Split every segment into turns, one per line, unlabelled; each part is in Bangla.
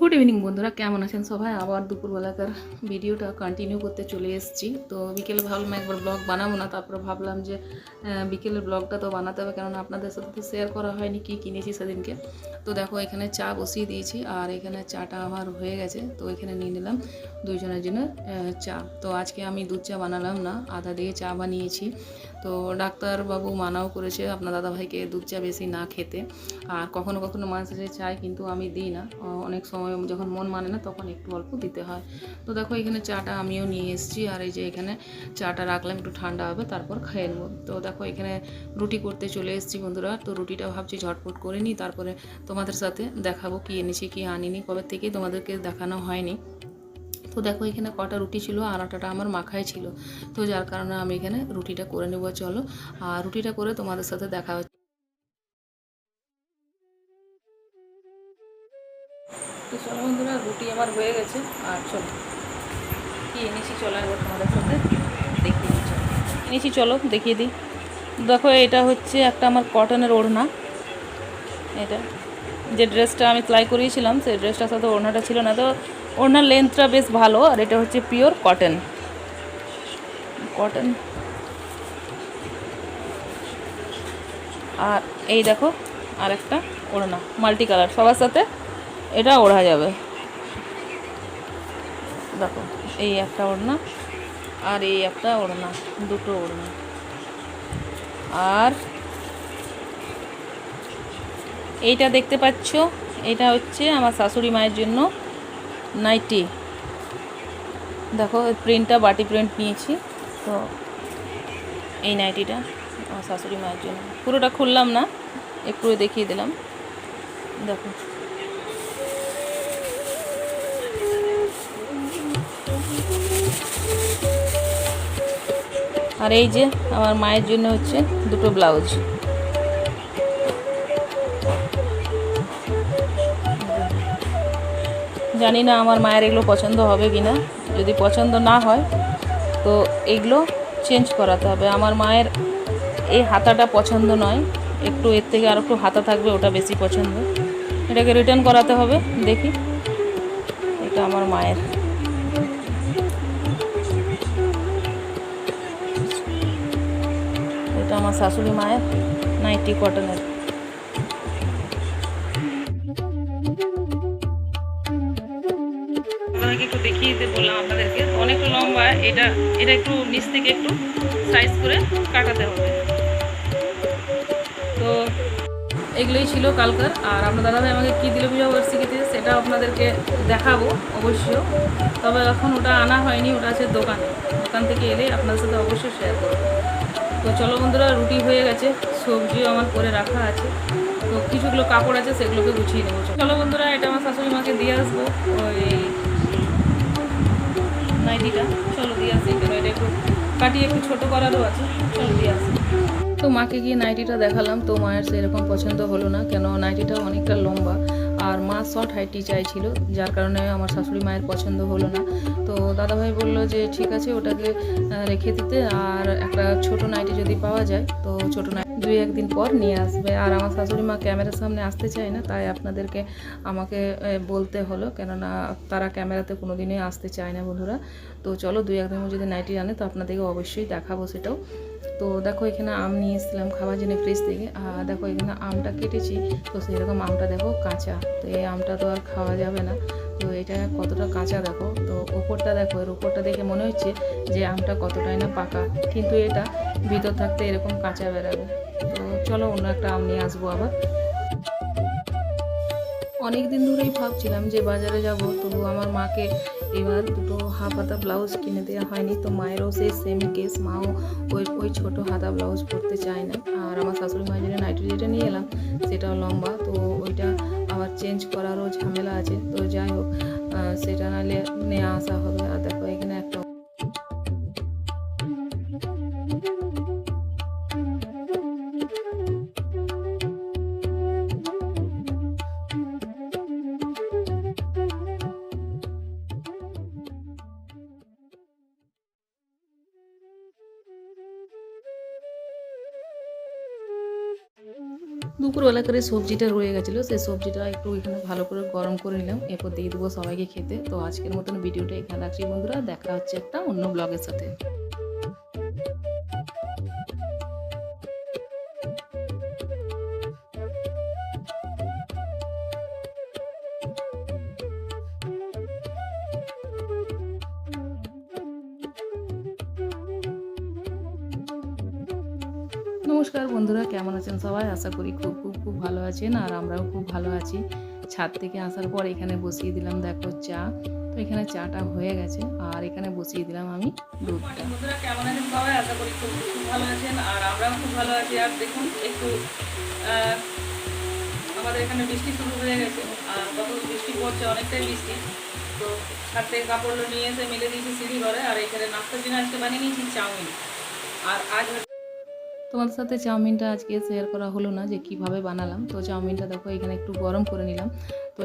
গুড ইভিনিং বন্ধুরা। কেমন আছেন সবাই? আবার দুপুরবেলাকার ভিডিওটা কন্টিনিউ করতে চলে এসেছি। তো বিকেলে ভাবলাম একবার ব্লগ বানাবো না, তারপরে ভাবলাম যে বিকেলের ব্লগটা তো বানাতে হবে, কেননা আপনাদের সাথে তো শেয়ার করা হয়নি কি কিনেছি সেদিনকে। তো দেখো, এখানে চা বসিয়ে দিয়েছি, আর এখানে চাটা আমার হয়ে গেছে। তো এখানে নিয়ে নিলাম দুইজনের জন্য চা। তো আজকে আমি দুধ চা বানালাম না, আদা দিয়ে চা বানিয়েছি। তো ডাক্তারবাবু মানাও করেছে, আপনার দাদাভাইকে দুধ চা বেশি না খেতে। আর কখনো কখনো মাঝে চায় কিন্তু আমি দিই না। অনেক সময় যখন মন মানে না, তখন একটু অল্প দিতে হয়। তো দেখো, এখানে চাটা আমিও নিয়ে এসেছি। আর এই যে এখানে চাটা রাখলাম, একটু ঠান্ডা হবে, তারপর খেয়ে নেব। তো দেখো, এখানে রুটি করতে চলে এসেছি বন্ধুরা। তো রুটিটা ভাবছি ঝটপট করে নিই, তারপরে তোমাদের সাথে দেখাবো কি এনেছি, কি আনিনি, কবে থেকেই তোমাদেরকে দেখানো হয়নি। তো দেখো এখানে কটা রুটি ছিল আর আটাটা আমার মাখাই ছিল। তো যার কারণে আমি এখানে রুটিটা করে নেব, চলো। আর রুটিটা করে তোমাদের সাথে দেখা হচ্ছে। রুটি আমার হয়ে গেছে। আর চলো, কি তোমাদের সাথে দেখিয়ে এনেছি চলো, দেখিয়ে দিই। দেখো, এটা হচ্ছে একটা আমার কটনের ওড়না। এটা যে ড্রেসটা আমি সেলাই করিয়েছিলাম, সেই ড্রেসটার সাথে ওড়নাটা ছিল না। তো ওড়নার লেন্থটা বেশ ভালো, আর এটা হচ্ছে পিওর কটন কটন আর এই দেখো আর একটা ওড়না মাল্টি কালার সবার সাথে এটা ওড়া যাবে। দেখো, এই একটা ওড়না আর এই একটা ওড়না, দুটো ওড়না। আর এইটা দেখতে পাচ্ছ, এটা হচ্ছে আমার শাশুড়ি মায়ের জন্য নাইটি দেখো প্রিন্টটা বাটি প্রিন্ট নিয়েছি, তো এই নাইটিটা আমার শাশুড়ি মায়ের জন্য। পুরোটা খুললাম না, একটু দেখিয়ে দিলাম। দেখো। আর এই যে, আমার মায়ের জন্য হচ্ছে দুটো ব্লাউজ। জানি না আমার মায়ের এগুলো পছন্দ হবে কি না। যদি পছন্দ না হয়, তো এগুলো চেঞ্জ করাতে হবে। আমার মায়ের এই হাতাটা পছন্দ নয়। একটু এর থেকে আর একটু হাতা থাকবে, ওটা বেশি পছন্দ। এটাকে রিটার্ন করাতে হবে, দেখি। এটা আমার মায়ের। এটা আমার শাশুড়ি মায়ের নাইটি কটনের। এটা এটা একটু নিচ থেকে একটু সাইজ করে কাটাতে হবে। তো এগুলোই ছিল কালকার। আর আপনার দাদাভাই আমাকে কী দিল বিবাহ বার্ষিকীতে সেটা আপনাদেরকে দেখাবো অবশ্যই। তবে এখন ওটা আনা হয়নি, ওটা আছে দোকানে। দোকান থেকে এলে আপনার সাথে অবশ্যই শেয়ার করব। তো চলো বন্ধুরা, রুটি হয়ে গেছে, সবজিও আমার করে রাখা আছে। তো কিছুগুলো কাপড় আছে, সেগুলোকে গুছিয়ে নেব। চলো বন্ধুরা, এটা আমার শাশুড়ি মাকে দিয়ে আসব। ওই নাইটিটা চলো দিয়ে আসি কেন এটা একটু কাটিয়ে একটু ছোটো করারও আছে। চলো দিয়ে আসি। তো মাকে গিয়ে নাইটিটা দেখালাম, তো মায়ের সেরকম পছন্দ হলো না, কেন নাইটিটা অনেকটা লম্বা। আর মা শর্ট হাইটি চাইছিল, যার কারণে আমার শাশুড়ি মায়ের পছন্দ হলো না। তো দাদাভাই বলল যে, ঠিক আছে, ওটাকে রেখে দিতে। আর একটা ছোট নাইটি যদি পাওয়া যায়, তো ছোট নাইটি দুই একদিন পর নিয়ে আসবে। আর আমার শাশুড়ি মা ক্যামেরার সামনে আসতে চায় না, তাই আপনাদেরকে আমাকে বলতে হলো। কেননা তারা ক্যামেরাতে কোনো দিনই আসতে চায় না বন্ধুরা। তো চলো দুই একদিন যদি নাইটি আনে, তো আপনাদেরকে অবশ্যই দেখাবো সেটাও। তো দেখো এখানে আম নিয়ে এসেছিলাম খাওয়ার জন্য ফ্রিজ থেকে। আর দেখো এখানে আমটা কেটেছি, তো সেরকম আমটা দেখো কাঁচা। তো এই আমটা তো আর খাওয়া যাবে না। তো এটা কতটা কাঁচা দেখো। তো ওপরটা দেখো, এর ওপরটা দেখে মনে হচ্ছে যে আমটা কতটাই না পাকা। কিন্তু এটা ভিতর থাকতে এরকম কাঁচা বেরাবে তো চলো অন্য একটা আম নিয়ে আসব আবার। অনেক দিন ধরেই ভাবছিলাম যে বাজারে যাব, তবু আমার মাকে এবার দুটো হাফ হাতা ব্লাউজ কিনে দেওয়া হয়নি। তো মায়েরও সেই সেম কেস মাও ওই ওই ছোটো হাতা ব্লাউজ পরতে চায় না। আর আমার শাশুড়ি মায়ের জন্য নাইটি যেটা নিয়ে এলাম, সেটাও লম্বা, তো ওইটা আবার চেঞ্জ করারও ঝামেলা আছে। তো যাই হোক সেটা নাহলে নিয়ে আসা হবে। দুপুরবেলা করে সবজিটা রয়ে গেছিল, সেই সবজিটা একটু এখানে ভালো করে গরম করে নিলাম। এরপর দিয়ে দেবো সবাইকে খেতে। তো আজকের মতন ভিডিওটা এখানে রাখছি বন্ধুরা, দেখা হচ্ছে একটা অন্য ব্লগের সাথে। নমস্কার বন্ধুরা, কেমন আছেন সবাই? আশা করি খুব খুব খুব ভালো আছেন আর আমরাও খুব ভালো আছি। ছাদ থেকে আসার পর এখানে বসিয়ে দিলাম, দেখো চা। তো এখানে চাটা হয়ে গেছে আর এখানে বসিয়ে দিলাম আমি দুধটা। বন্ধুরা, কেমন আছেন সবাই? আশা করি খুব খুব ভালো আছেন আর আমরাও খুব ভালো আছি। আর দেখুন, একটু আমাদের এখানে বৃষ্টি শুরু হয়ে গেছে। আর কত বৃষ্টি পড়ছে অনেকটাই বৃষ্টি, তো ছাদ থেকে কাপড়গুলো নিয়ে এসে মেলে দিয়েছি সিঁড়ি ঘরে। আর এখানে নাস্তার জন্য আজকে বানিয়ে নিয়েছি, চাউমিন। আর আজ তোমাদের সাথে চাউমিনটা আজকে শেয়ার করা হলো না যে কীভাবে বানালাম। তো চাউমিনটা দেখো, এখানে একটু গরম করে নিলাম।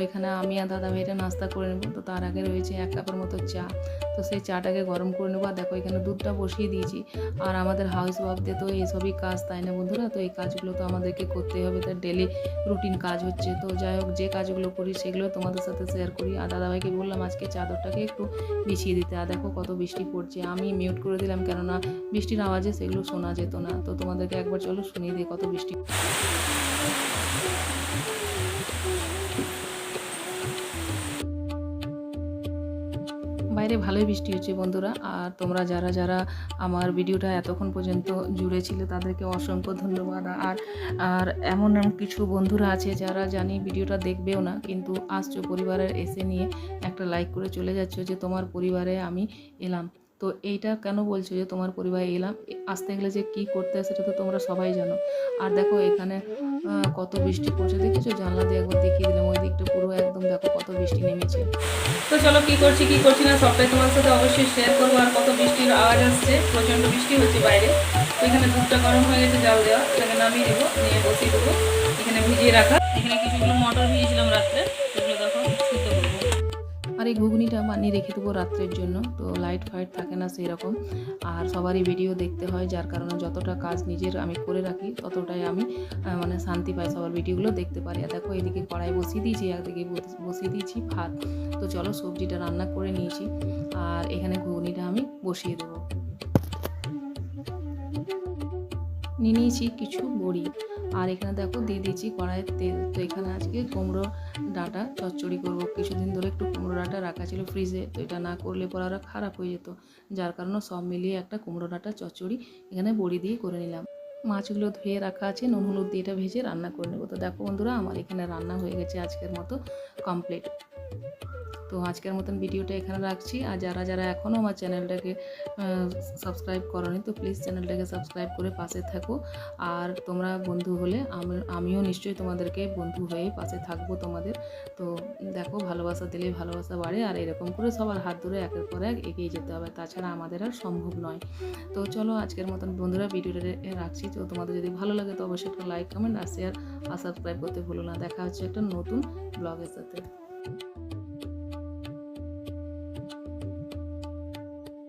এখানে আমি আর দাদা ভাইটা নাস্তা করে নেব। তো তার আগে রয়েছে এক কাপের মতো চা। তো সেই চাটাকে গরম করে নেব। আর দেখো, এখানে দুধটা বসিয়ে দিয়েছি। আর আমাদের হাউস ওয়াইফদের তো এইসবই কাজ, তাই না বন্ধুরা? তো এই কাজগুলো তো আমাদেরকে করতেই হবে। তার ডেলি রুটিন কাজ হচ্ছে। তো যাই হোক, যে কাজগুলো করি, সেগুলো তোমাদের সাথে শেয়ার করি। আর দাদাভাইকে বললাম, আজকে চাদরটাকে একটু বিছিয়ে দিতে। আর দেখো, কত বৃষ্টি পড়ছে। আমি মিউট করে দিলাম, কেননা বৃষ্টির আওয়াজে সেগুলো শোনা যেত না। তো তোমাদেরকে একবার চলো শুনিয়ে দিই কত বৃষ্টি বাইরে ভালোই বৃষ্টি হচ্ছে বন্ধুরা। আর তোমরা যারা যারা আমার ভিডিওটা এতক্ষণ পর্যন্ত জুড়ে ছিল, তাদেরকে অসংখ্য ধন্যবাদ। আর আর এমন এমন কিছু বন্ধুরা আছে যারা জানি ভিডিওটা দেখবেও না, কিন্তু আসছো পরিবারের এসে নিয়ে একটা লাইক করে চলে যাচ্ছ যে তোমার পরিবারে আমি এলাম। তো এইটা কেন বলছো যে তোমার পরিবারে এলাম? আসতে গেলে যে কি করতে হয় সেটা তো তোমরা সবাই জানো। আর দেখো এখানে কত বৃষ্টি পড়ছে, দেখেছ? জানলা দিয়ে একবার দেখিয়ে দিলাম, ওই দিকটা পুরো একদম দেখো কত বৃষ্টি নেমেছে। তো চলো কি করছি কি করছি না, সবটাই তোমার সাথে অবশ্যই শেয়ার করব। আর কত বৃষ্টির আওয়াজ আসছে, প্রচণ্ড বৃষ্টি হচ্ছে বাইরে। তো এখানে দুধটা গরম হয়ে গেছে, জাল দেওয়া। এখানে নামিয়ে দেবো, নিয়ে বসিয়ে দেবো। এখানে ভিজিয়ে রাখা। এখানে কিছুগুলো মটর ভিজিয়েছিলাম রাত্রে। এই ঘুগনিটা বানিয়ে রেখে দেবো রাত্রের জন্য। তো লাইট ফাইট থাকে না সেই রকম আর সবারই ভিডিও দেখতে হয়, যার কারণে যতটা কাজ নিজের আমি করে রাখি, ততটাই আমি মানে শান্তি পাই সবার ভিডিওগুলো দেখতে পারি। আর দেখো, এদিকে কড়াই বসিয়ে দিয়েছি, একদিকে বসিয়ে দিয়েছি ভাত। তো চলো, সবজিটা রান্না করে নিয়েছি। আর এখানে ঘুগনিটা আমি বসিয়ে দেবো। নিয়ে নিয়েছি কিছু বড়ি। আর এখানে দেখো দিয়ে দিয়েছি কড়াইয়ের তেল। তো এখানে আজকে কুমড়ো ডাঁটা চচ্চড়ি করব। কিছুদিন ধরে একটু কুমড়ো ডাঁটা রাখা ছিল ফ্রিজে। তো এটা না করলে পরে আরও খারাপ হয়ে যেত। যার কারণে সব মিলিয়ে একটা কুমড়ো ডাঁটা চচ্চড়ি এখানে বড়ি দিয়ে করে নিলাম। মাছগুলো ধুয়ে রাখা আছে, নুন, হলুদ দিয়ে এটা ভেজে রান্না করে নেব। তো দেখো বন্ধুরা, আমার এখানে রান্না হয়ে গেছে আজকের মতো কমপ্লিট। তো আজকের মতন ভিডিওটা এখানে রাখছি। আর যারা যারা এখনও আমার চ্যানেলটাকে সাবস্ক্রাইব করনি, তো প্লিজ চ্যানেলটাকে সাবস্ক্রাইব করে পাশে থাকো। আর তোমরা বন্ধু হলে আমি- আমিও নিশ্চয়ই তোমাদেরকে বন্ধু হয়ে পাশে থাকব তোমাদের। তো দেখো, ভালোবাসা দিলে ভালোবাসা বাড়ে, আর এরকম করে সবার হাত ধরে একের পর এক এগিয়ে যেতে হবে। তাছাড়া আমাদের আর সম্ভব নয়। তো চলো আজকের মতন বন্ধুরা ভিডিওটা রাখছি। তো তোমাদের যদি ভালো লাগে তো অবশ্যই একটা লাইক কমেন্ট আর শেয়ার আর সাবস্ক্রাইব করতে ভুলো না। দেখা হচ্ছে একটা নতুন ব্লগের সাথে।